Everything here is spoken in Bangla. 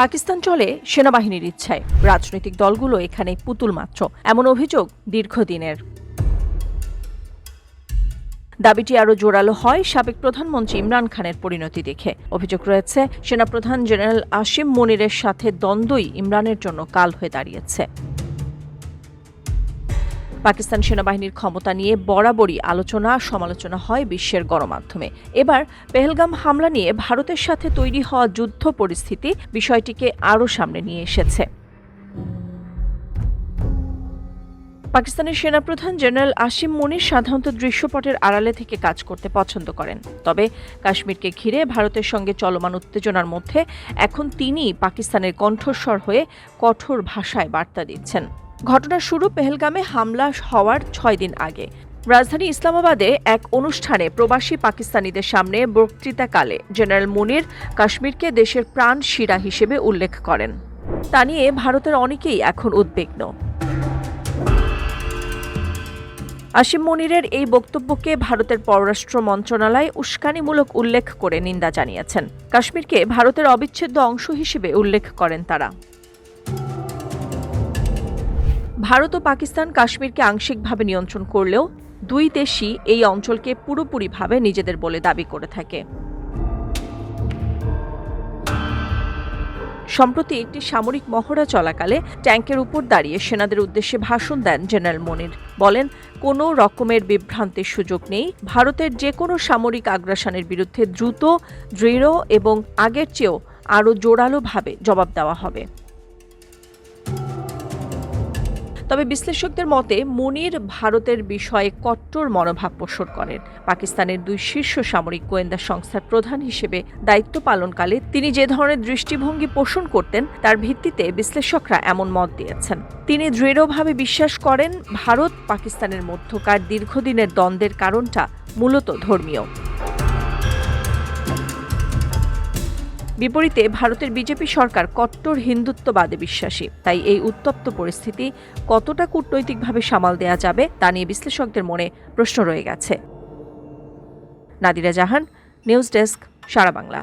পাকিস্তান চলে সেনাবাহিনীর ইচ্ছায়। রাজনৈতিক দলগুলো এখানে পুতুল মাত্র। এমন অভিযোগ দীর্ঘদিনের। দাবিটি আরও জোরালো হয় সাবেক প্রধানমন্ত্রী ইমরান খানের পরিণতি দেখে। অভিযোগ রয়েছে, সেনাপ্রধান জেনারেল আসিম মনিরের সাথে দ্বন্দ্বই ইমরানের জন্য কাল হয়ে দাঁড়িয়েছে। পাকিস্তান সেনাবাহিনীর ক্ষমতা নিয়ে বরাবরই আলোচনা সমালোচনা হয় বিশ্বের গণমাধ্যমে। এবার পেহেলগাম হামলা নিয়ে ভারতের সাথে তৈরি হওয়া যুদ্ধ পরিস্থিতি বিষয়টিকে আরও সামনে নিয়ে এসেছে। পাকিস্তানের সেনাপ্রধান জেনারেল আসিম মনির সাধারণত দৃশ্যপটের আড়ালে থেকে কাজ করতে পছন্দ করেন। তবে কাশ্মীরকে ঘিরে ভারতের সঙ্গে চলমান উত্তেজনার মধ্যে এখন তিনি পাকিস্তানের কণ্ঠস্বর হয়ে কঠোর ভাষায় বার্তা দিচ্ছেন। ঘটনার শুরু পেহেলগামে হামলা হওয়ার ছয় দিন আগে। রাজধানী ইসলামাবাদে এক অনুষ্ঠানে প্রবাসী পাকিস্তানিদের সামনে বক্তৃতাকালে জেনারেল মুনির কাশ্মীরকে দেশের প্রাণ শিরা হিসেবে উল্লেখ করেন। তা নিয়ে ভারতের অনেকেই এখন উদ্বিগ্ন। আসিম মনিরের এই বক্তব্যকে ভারতের পররাষ্ট্র মন্ত্রণালয় উস্কানিমূলক উল্লেখ করে নিন্দা জানিয়েছেন। কাশ্মীরকে ভারতের অবিচ্ছেদ্য অংশ হিসেবে উল্লেখ করেন তারা। ভারত ও পাকিস্তান কাশ্মীরকে আংশিকভাবে নিয়ন্ত্রণ করলেও দুই দেশই এই অঞ্চলকে পুরোপুরিভাবে নিজেদের বলে দাবি করে থাকে। সম্প্রতি একটি সামরিক মহড়া চলাকালে ট্যাঙ্কের উপর দাঁড়িয়ে সেনাদের উদ্দেশ্যে ভাষণ দেন জেনারেল মনির। বলেন, কোনো রকমের বিভ্রান্তির সুযোগ নেই। ভারতের যে কোনো সামরিক আগ্রাসনের বিরুদ্ধে দ্রুত, দৃঢ় এবং আগের চেয়েও আরও জোরালোভাবে জবাব দেওয়া হবে। তবে বিশ্লেষকদের মতে মুনির ভারতের বিষয়ে কট্টর মনোভাব পোষণ করেন। পাকিস্তানের দুই শীর্ষ সামরিক গোয়েন্দা সংস্থার প্রধান হিসেবে দায়িত্ব পালনকালে তিনি যে ধরনের দৃষ্টিভঙ্গি পোষণ করতেন, তার ভিত্তিতে বিশ্লেষকরা এমন মত দিয়েছেন। তিনি দৃঢ়ভাবে বিশ্বাস করেন, ভারত পাকিস্তানের মধ্যকার দীর্ঘদিনের দ্বন্দ্বের কারণটা মূলত ধর্মীয়। বিপরীতে ভারতের বিজেপি সরকার কট্টর হিন্দুত্ববাদে বিশ্বাসী। তাই এই উত্তপ্ত পরিস্থিতি কতটা কূটনৈতিকভাবে সামাল দেয়া যাবে, তা নিয়ে বিশ্লেষকদের মনে প্রশ্ন রয়ে গেছে। Nadira Jahan, news desk, Sara Bangla.